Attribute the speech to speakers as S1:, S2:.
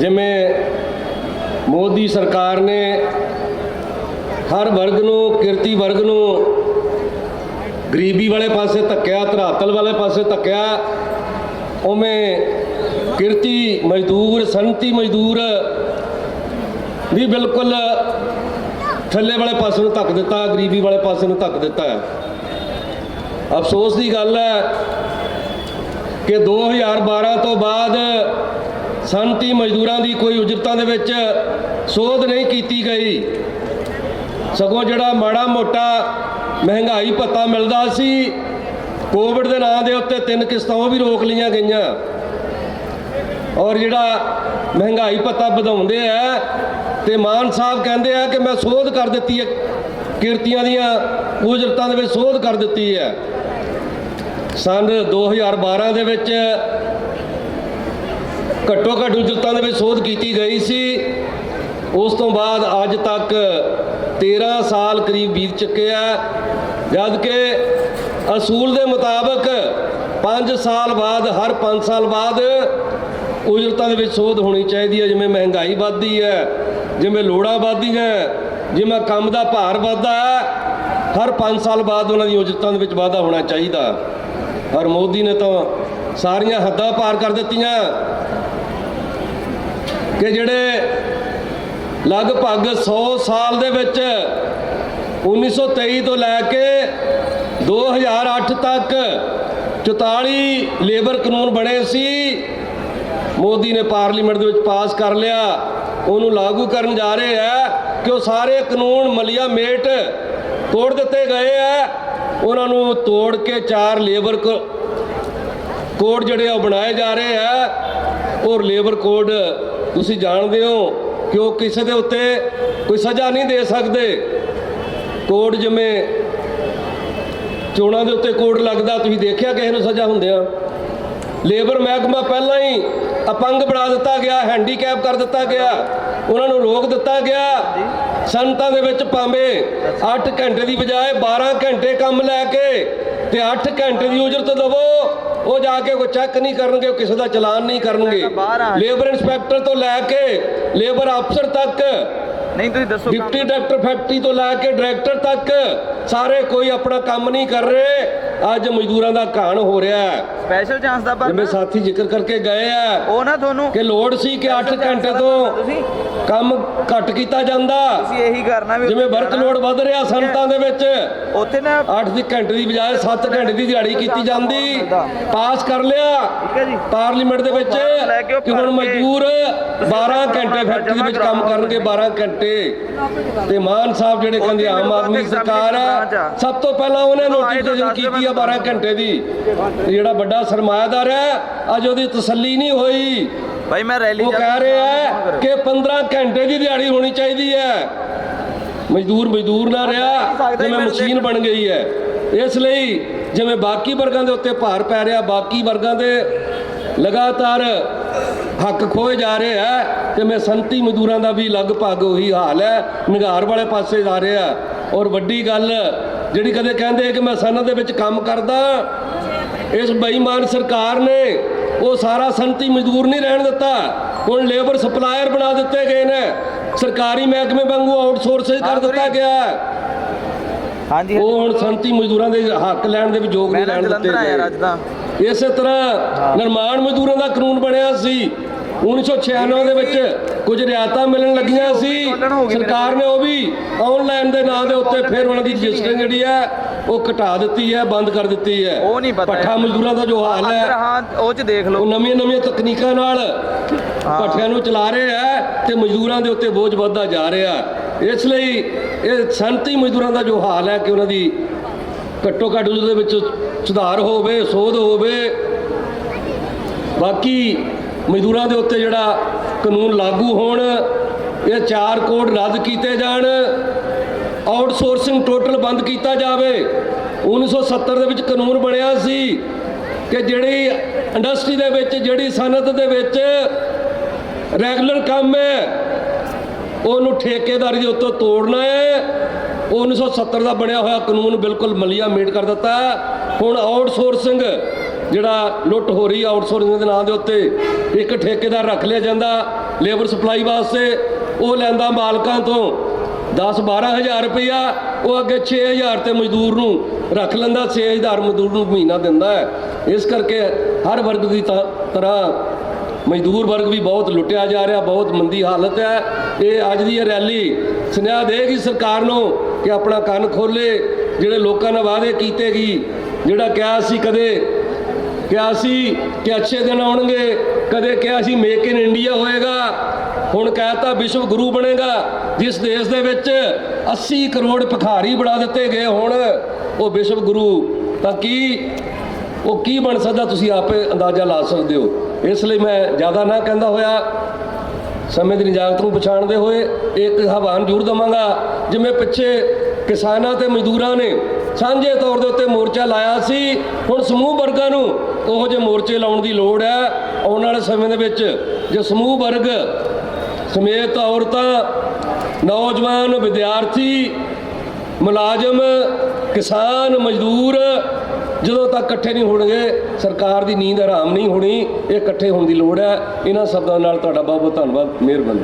S1: ਜਿਵੇਂ ਮੋਦੀ ਸਰਕਾਰ ਨੇ ਹਰ ਵਰਗ ਨੂੰ, ਕਿਰਤੀ ਵਰਗ ਨੂੰ ਗਰੀਬੀ ਵਾਲੇ ਪਾਸੇ ਧੱਕਿਆ, ਧਰਾਤਲ ਵਾਲੇ ਪਾਸੇ ਧੱਕਿਆ, ਉਵੇਂ ਕਿਰਤੀ ਮਜ਼ਦੂਰ, ਸੰਤੀ ਮਜ਼ਦੂਰ ਵੀ ਬਿਲਕੁਲ ਥੱਲੇ ਵਾਲੇ ਪਾਸੇ ਨੂੰ ਧੱਕ ਦਿੱਤਾ, ਗਰੀਬੀ ਵਾਲੇ ਪਾਸੇ ਨੂੰ ਧੱਕ ਦਿੱਤਾ ਅਫਸੋਸ ਦੀ ਗੱਲ ਹੈ ਕਿ 2012 ਤੋਂ ਬਾਅਦ ਸੰਤੀ ਮਜ਼ਦੂਰਾਂ ਦੀ ਕੋਈ ਉਜਰਤਾਂ ਦੇ ਵਿੱਚ ਸੋਧ ਨਹੀਂ ਕੀਤੀ ਗਈ। ਸਗੋਂ ਜਿਹੜਾ ਮਾੜਾ ਮੋਟਾ ਮਹਿੰਗਾਈ ਭੱਤਾ ਮਿਲਦਾ ਸੀ, ਕੋਵਿਡ ਦੇ ਨਾਂ ਦੇ ਉੱਤੇ ਤਿੰਨ ਕਿਸ਼ਤਾਂ ਉਹ ਵੀ ਰੋਕ ਲਈਆਂ ਗਈਆਂ। ਔਰ ਜਿਹੜਾ ਮਹਿੰਗਾਈ ਭੱਤਾ ਵਧਾਉਂਦੇ ਆ, ਤੇ ਮਾਨ ਸਾਹਿਬ ਕਹਿੰਦੇ ਆ ਕਿ ਮੈਂ ਸੋਧ ਕਰ ਦਿੱਤੀ ਹੈ, ਕਿਰਤੀਆਂ ਦੀਆਂ ਉਜਰਤਾਂ ਦੇ ਵਿੱਚ ਸੋਧ ਕਰ ਦਿੱਤੀ ਹੈ। ਸੰਨ 2012 ਦੇ ਵਿੱਚ ਘੱਟੋ ਘੱਟ ਉਜਰਤਾਂ ਦੇ ਵਿੱਚ ਸੋਧ ਕੀਤੀ ਗਈ ਸੀ। ਉਸ ਤੋਂ ਬਾਅਦ ਅੱਜ ਤੱਕ 13 ਸਾਲ ਕਰੀਬ ਬੀਤ ਚੁੱਕੇ ਆ। ਜਦ ਕਿ ਅਸੂਲ ਦੇ ਮੁਤਾਬਕ 5 ਸਾਲ ਬਾਅਦ, ਹਰ 5 ਸਾਲ ਬਾਅਦ ਉਜਰਤਾਂ ਦੇ ਵਿੱਚ ਸੋਧ ਹੋਣੀ ਚਾਹੀਦੀ ਹੈ। ਜਿਵੇਂ ਮਹਿੰਗਾਈ ਵੱਧਦੀ ਹੈ, ਜਿਵੇਂ ਲੋੜਾਂ ਵੱਧਦੀਆਂ ਜਿਵੇਂ ਕੰਮ ਦਾ ਭਾਰ ਵੱਧਦਾ ਹੈ, ਹਰ 5 ਸਾਲ ਬਾਅਦ ਉਹਨਾਂ ਦੀ ਉਜਰਤਾਂ ਦੇ ਵਿੱਚ ਵਾਧਾ ਹੋਣਾ ਚਾਹੀਦਾ। ਔਰ ਮੋਦੀ ਨੇ ਤਾਂ ਸਾਰੀਆਂ ਹੱਦਾਂ ਪਾਰ ਕਰ ਦਿੱਤੀਆਂ। ਕਿ ਜਿਹੜੇ ਲਗਭਗ 100 ਸਾਲ ਦੇ ਵਿੱਚ 1923 ਤੋਂ ਲੈ ਕੇ 2008 ਤੱਕ 44 ਲੇਬਰ ਕਾਨੂੰਨ ਬਣੇ ਸੀ, ਮੋਦੀ ਨੇ ਪਾਰਲੀਮੈਂਟ ਦੇ ਵਿੱਚ ਪਾਸ ਕਰ ਲਿਆ, ਉਹਨੂੰ ਲਾਗੂ ਕਰਨ ਜਾ ਰਹੇ ਆ ਕਿ ਉਹ ਸਾਰੇ ਕਾਨੂੰਨ ਮਲੀਆ ਮੇਟ ਤੋੜ ਦਿੱਤੇ ਗਏ ਆ, ਉਹਨਾਂ ਨੂੰ ਤੋੜ ਕੇ ਚਾਰ ਲੇਬਰ ਕੋ- ਕੋਡ ਜਿਹੜੇ ਆ ਉਹ ਬਣਾਏ ਜਾ ਰਹੇ ਆ, ਔਰ ਲੇਬਰ ਕੋਡ ਤੁਸੀਂ ਜਾਣਦੇ ਹੋ ਕਿ ਉਹ ਕਿਸੇ ਦੇ ਉੱਤੇ ਕੋਈ ਸਜ਼ਾ ਨਹੀਂ ਦੇ ਸਕਦੇ। ਕੋਡ ਜਿਵੇਂ ਚੋਣਾਂ ਦੇ ਉੱਤੇ ਕੋਡ ਲੱਗਦਾ, ਤੁਸੀਂ ਦੇਖਿਆ ਕਿਸੇ ਨੂੰ ਸਜ਼ਾ ਹੁੰਦਿਆਂ? ਲੇਬਰ ਮਹਿਕਮਾ ਪਹਿਲਾਂ ਹੀ ਅਪੰਗ ਬਣਾ ਦਿੱਤਾ ਗਿਆ ਹੈਂਡੀਕੈਪ ਕਰ ਦਿੱਤਾ ਗਿਆ ਉਹਨਾਂ ਨੂੰ ਰੋਕ ਦਿੱਤਾ ਗਿਆ। ਸੰਤਾਂ ਦੇ ਵਿੱਚ ਭਾਵੇਂ 8 ਘੰਟੇ ਦੀ ਬਜਾਏ 12 ਘੰਟੇ ਕੰਮ ਲੈ ਕੇ ਤੇ 8 ਘੰਟੇ ਦੀ ਉਜਰਤ ਦਵੋ ਉਹ ਜਾ ਕੇ ਕੋਈ ਚੈੱਕ ਨਹੀਂ ਕਰਨਗੇ ਉਹ ਕਿਸੇ ਦਾ ਚਲਾਨ ਨਹੀਂ ਕਰਨਗੇ। ਲੇਬਰ ਇੰਸਪੈਕਟਰ ਤੋਂ ਲੈ ਕੇ ਲੇਬਰ ਅਫਸਰ ਤੱਕ
S2: ਨਹੀਂ ਤੁਸੀਂ ਦੱਸੋ
S1: ਡਿਪਟੀ ਡਾਇਰੈਕਟਰ ਫੈਕਟਰੀ ਤੋਂ ਲੈ ਕੇ ਡਾਇਰੈਕਟਰ ਤੱਕ ਸਾਰੇ ਕੋਈ ਆਪਣਾ ਕੰਮ ਨਹੀਂ ਕਰ ਰਹੇ। ਅੱਜ ਮਜ਼ਦੂਰਾਂ ਦਾ ਘਾਣ ਹੋ ਰਿਹਾ ਹੈ।
S2: ਸਪੈਸ਼ਲ ਚਾਂਸ ਦਾ
S1: ਜਿਵੇਂ
S2: ਪਰ
S1: ਸਾਥੀ ਜ਼ਿਕਰ ਕਰਕੇ ਗਏ ਆ
S2: ਉਹ ਨਾ ਤੁਹਾਨੂੰ
S1: ਕਿ ਲੋੜ ਸੀ ਕਿ 8 ਘੰਟੇ ਤੋਂ
S2: ਤੁਸੀਂ।
S1: ਕੰਮ ਘੱਟ ਕੀਤਾ ਜਾਂਦਾ।
S2: ਤੁਸੀਂ ਇਹੀ ਕਰਨਾ ਵੀ
S1: ਜਿਵੇਂ
S2: ਉੱਥੇ
S1: ਵਰਕ
S2: ਜਾਣਾ।
S1: ਲੋਡ ਵੱਧ ਰਿਹਾ ਸੰਤਾਂ ਦੇ ਵਿੱਚ।
S2: ਉੱਥੇ ਨਾ
S1: 8 ਦੀ ਘੰਟੇ ਦੀ ਬਜਾਏ 7 ਘੰਟੇ ਦੀ ਦਿਹਾੜੀ ਕੀਤੀ ਜਾਂਦੀ। ਪਾਸ ਕਰ ਲਿਆ
S2: ਠੀਕ ਹੈ ਜੀ।
S1: ਪਾਰਲੀਮੈਂਟ ਦੇ ਵਿੱਚ
S2: ਕੇ
S1: ਹੁਣ ਮਜ਼ਦੂਰ 12 ਘੰਟੇ ਫੈਕਟਰੀ ਦੇ ਵਿੱਚ ਕੰਮ ਕਰਨਗੇ 12 ਘੰਟੇ। ਤੇ ਮਾਨ ਸਾਹਿਬ ਜਿਹੜੇ ਕਹਿੰਦੇ ਆਮ ਆਦਮੀ ਸਰਕਾਰ ਹੈ ਸਭ ਤੋਂ ਪਹਿਲਾਂ ਉਹਨੇ ਨੋਟੀਫਿਕੇਸ਼ਨ ਕੀਤੀ ਆ 12 ਘੰਟੇ ਦੀ। ਜਿਹੜਾ ਵੱਡਾ ਸਰਮਾਇਦਾਰ ਹੈ ਅੱਜ ਉਹਦੀ ਤਸੱਲੀ ਨਹੀਂ ਹੋਈ।
S2: ਭਾਈ ਮੈਂ ਰੈਲੀ
S1: ਉਹ ਕਹਿ ਰਹੇ ਹੈ ਕਿ 15 ਘੰਟੇ ਦੀ ਦਿਹਾੜੀ ਹੋਣੀ ਚਾਹੀਦੀ ਹੈ। ਮਜ਼ਦੂਰ ਮਜ਼ਦੂਰ ਨਾ ਰਿਹਾ ਜਿਵੇਂ ਮਸ਼ੀਨ ਬਣ ਗਈ ਹੈ। ਇਸ ਲਈ ਜਿਵੇਂ ਬਾਕੀ ਵਰਗਾਂ ਦੇ ਉੱਤੇ ਭਾਰ ਪੈ ਰਿਹਾ ਬਾਕੀ ਵਰਗਾਂ ਦੇ ਲਗਾਤਾਰ ਹੱਕ ਖੋਏ ਜਾ ਰਹੇ ਹੈ ਤੇ ਮੈਂ ਸੰਤੀ ਮਜ਼ਦੂਰਾਂ ਦਾ ਵੀ ਲਗਭਗ ਉਹੀ ਹਾਲ ਹੈ। ਨਿਗਾਰ ਵਾਲੇ ਪਾਸੇ ਜਾ ਰਿਹਾ ਔਰ ਵੱਡੀ ਗੱਲ ਜਿਹੜੀ ਕਦੇ ਕਹਿੰਦੇ ਕਿ ਮੈਂ ਸਨਅਤ ਦੇ ਵਿੱਚ ਕੰਮ ਕਰਦਾ ਇਸ ਬੇਈਮਾਨ ਸਰਕਾਰ ਨੇ ਉਹ ਸਾਰਾ ਸੰਤੀ ਮਜ਼ਦੂਰ ਨਹੀਂ ਰਹਿਣ ਦਿੱਤਾ। ਹੁਣ ਲੇਬਰ ਸਪਲਾਇਰ ਬਣਾ ਦਿੱਤੇ ਗਏ ਨੇ। ਸਰਕਾਰੀ ਮਹਿਕਮੇ ਵਾਂਗੂ ਆਊਟਸੋਰਸਿੰਗ ਕਰ ਦਿੱਤਾ ਗਿਆ।
S2: ਹਾਂਜੀ।
S1: ਉਹ ਹੁਣ ਸੰਤੀ ਮਜ਼ਦੂਰਾਂ ਦੇ ਹੱਕ ਲੈਣ ਦੇ ਵੀ ਯੋਗ ਨਹੀਂ ਰਹਿਣ ਦਿੱਤੇ ਗਏ। ਇਸੇ ਤਰ੍ਹਾਂ ਨਿਰਮਾਣ ਮਜ਼ਦੂਰਾਂ ਦਾ ਕਾਨੂੰਨ ਬਣਿਆ ਸੀ। 1996 ਦੇ ਵਿੱਚ ਕੁਝ ਰਿਆਇਤਾਂ ਮਿਲਣ ਲੱਗੀਆਂ ਸੀ। ਸਰਕਾਰ ਨੇ ਉਹ ਵੀ ਆਨਲਾਈਨ ਦੇ ਨਾਂ ਦੇ ਉੱਤੇ ਫਿਰ ਉਹਨਾਂ ਦੀ ਰਜਿਸਟਰਿੰਗ ਜਿਹੜੀ ਹੈ ਉਹ ਘਟਾ ਦਿੱਤੀ ਹੈ ਬੰਦ ਕਰ ਦਿੱਤੀ ਹੈ।
S2: ਉਹ ਨਹੀਂ ਪਤਾ।
S1: ਪੱਠਾ ਮਜ਼ਦੂਰਾਂ ਦਾ ਜੋ ਹਾਲ ਹੈ
S2: ਹਾਂ ਉਹ ਚ ਦੇਖ
S1: ਉਹ
S2: ਲਓ
S1: ਨਵੀਆਂ ਨਵੀਆਂ ਤਕਨੀਕਾਂ ਨਾਲ ਭੱਠਿਆਂ ਨੂੰ ਚਲਾ ਰਹੇ ਆ ਤੇ ਮਜ਼ਦੂਰਾਂ ਦੇ ਉੱਤੇ ਬੋਝ ਵੱਧਦਾ ਜਾ ਰਿਹਾ ਇਸ ਲਈ ਇਹ ਸੰਤੀ ਮਜ਼ਦੂਰਾਂ ਦਾ ਜੋ ਹਾਲ ਹੈ ਕਿ ਉਹਨਾਂ ਦੀ ਘੱਟੋ ਘੱਟ ਉਹਦੇ ਵਿੱਚ ਸੁਧਾਰ ਹੋਵੇ ਸੋਧ ਹੋਵੇ। ਬਾਕੀ ਮਜ਼ਦੂਰਾਂ ਦੇ ਉੱਤੇ ਜਿਹੜਾ ਕਾਨੂੰਨ ਲਾਗੂ ਹੋਣ ਇਹ ਚਾਰ ਕੋਡ ਰੱਦ ਕੀਤੇ ਜਾਣ। ਆਊਟਸੋਰਸਿੰਗ ਟੋਟਲ ਬੰਦ ਕੀਤਾ ਜਾਵੇ। 1970 ਦੇ ਵਿੱਚ ਕਾਨੂੰਨ ਬਣਿਆ ਸੀ ਕਿ ਜਿਹੜੀ ਇੰਡਸਟਰੀ ਦੇ ਵਿੱਚ, ਜਿਹੜੀ ਸਨਅਤ ਦੇ ਵਿੱਚ ਰੈਗੂਲਰ ਕੰਮ ਹੈ, ਉਹਨੂੰ ਠੇਕੇਦਾਰੀ ਦੇ ਉੱਤੋਂ ਤੋੜਨਾ ਹੈ। ਉਹ 1970 ਦਾ ਬਣਿਆ ਹੋਇਆ ਕਾਨੂੰਨ ਬਿਲਕੁਲ ਮਲੀਆ ਮੇਟ ਕਰ ਦਿੱਤਾ ਹੁਣ ਆਊਟਸੋਰਸਿੰਗ ਜਿਹੜਾ ਲੁੱਟ ਹੋ ਰਹੀ ਆਊਟਸੋਰਸਿੰਗ ਦੇ ਨਾਂ ਦੇ ਉੱਤੇ, ਇੱਕ ਠੇਕੇਦਾਰ ਰੱਖ ਲਿਆ ਜਾਂਦਾ ਲੇਬਰ ਸਪਲਾਈ ਵਾਸਤੇ, ਉਹ ਲੈਂਦਾ ਮਾਲਕਾਂ ਤੋਂ। 10 12000 ਰੁਪਇਆ ਉਹ ਅੱਗੇ 6000 ਤੇ ਮਜ਼ਦੂਰ ਨੂੰ ਰੱਖ ਲੈਂਦਾ 6000 ਮਜ਼ਦੂਰ ਨੂੰ ਮਹੀਨਾ ਦਿੰਦਾ ਹੈ। ਇਸ ਕਰਕੇ ਹਰ ਵਰਗ ਦੀ ਤਾਂ- ਤਰ੍ਹਾਂ ਮਜ਼ਦੂਰ ਵਰਗ ਵੀ ਬਹੁਤ ਲੁੱਟਿਆ ਜਾ ਰਿਹਾ, ਬਹੁਤ ਮੰਦੀ ਹਾਲਤ ਹੈ। ਇਹ ਅੱਜ ਦੀ ਇਹ ਰੈਲੀ ਸੁਨੇਹਾ ਦੇਗੀ ਸਰਕਾਰ ਨੂੰ ਕਿ ਆਪਣਾ ਕੰਨ ਖੋਲੇ ਜਿਹੜੇ ਲੋਕਾਂ ਨੇ ਵਾਅਦੇ ਕੀਤੇ ਗਈ ਜਿਹੜਾ ਕਿਹਾ ਸੀ ਕਦੇ, ਕਿਹਾ ਸੀ ਕਿ ਅੱਛੇ ਦਿਨ ਆਉਣਗੇ, ਕਦੇ ਕਿਹਾ ਸੀ ਮੇਕ ਇਨ ਇੰਡੀਆ ਹੋਏਗਾ। ਹੁਣ ਕਹਿਤਾ ਵਿਸ਼ਵ ਗੁਰੂ ਬਣੇਗਾ, ਜਿਸ ਦੇਸ਼ ਦੇ ਵਿੱਚ 80 ਕਰੋੜ ਭਿਖਾਰੀ ਬਣਾ ਦਿੱਤੇ ਗਏ ਹੁਣ, ਉਹ ਵਿਸ਼ਵ ਗੁਰੂ, ਤਾਂ ਕੀ, ਉਹ ਕੀ ਬਣ ਸਕਦਾ ਤੁਸੀਂ ਆਪੇ ਅੰਦਾਜ਼ਾ ਲਾ ਸਕਦੇ ਹੋ। ਇਸ ਲਈ ਮੈਂ ਜ਼ਿਆਦਾ ਨਾ ਕਹਿੰਦਾ ਹੋਇਆ, ਸਮੇਂ ਦੀ ਨਿਜਾਤ ਨੂੰ ਪਛਾਣਦੇ ਹੋਏ ਇੱਕ ਆਹਵਾਨ ਜ਼ਰੂਰ ਦਵਾਂਗਾ, ਜਿਵੇਂ ਪਿੱਛੇ ਕਿਸਾਨਾਂ ਤੇ ਮਜ਼ਦੂਰਾਂ ਨੇ ਸਾਂਝੇ ਤੌਰ ਦੇ ਉੱਤੇ ਮੋਰਚਾ ਲਾਇਆ ਸੀ, ਹੁਣ ਸਮੂਹ ਵਰਗਾਂ ਨੂੰ ਉਹੋ ਜਿਹੇ ਮੋਰਚੇ ਲਾਉਣ ਦੀ ਲੋੜ ਹੈ। ਆਉਣ ਵਾਲੇ ਸਮੇਂ ਦੇ ਵਿੱਚ ਜੇ ਸਮੂਹ ਵਰਗ ਸਮੇਤ ਔਰਤਾਂ, ਨੌਜਵਾਨ ਵਿਦਿਆਰਥੀ, ਮੁਲਾਜ਼ਮ, ਕਿਸਾਨ, ਮਜ਼ਦੂਰ, ਜਦੋਂ ਤੱਕ ਇਕੱਠੇ ਨਹੀਂ ਹੋਣਗੇ, ਸਰਕਾਰ ਦੀ ਨੀਂਦ ਆਰਾਮ ਨਹੀਂ ਹੋਣੀ, ਇਹ ਇਕੱਠੇ ਹੋਣ ਦੀ ਲੋੜ ਹੈ। ਇਹਨਾਂ ਸ਼ਬਦਾਂ ਨਾਲ ਤੁਹਾਡਾ ਬਹੁਤ ਬਹੁਤ ਧੰਨਵਾਦ। ਮਿਹਰਬਾਨੀ।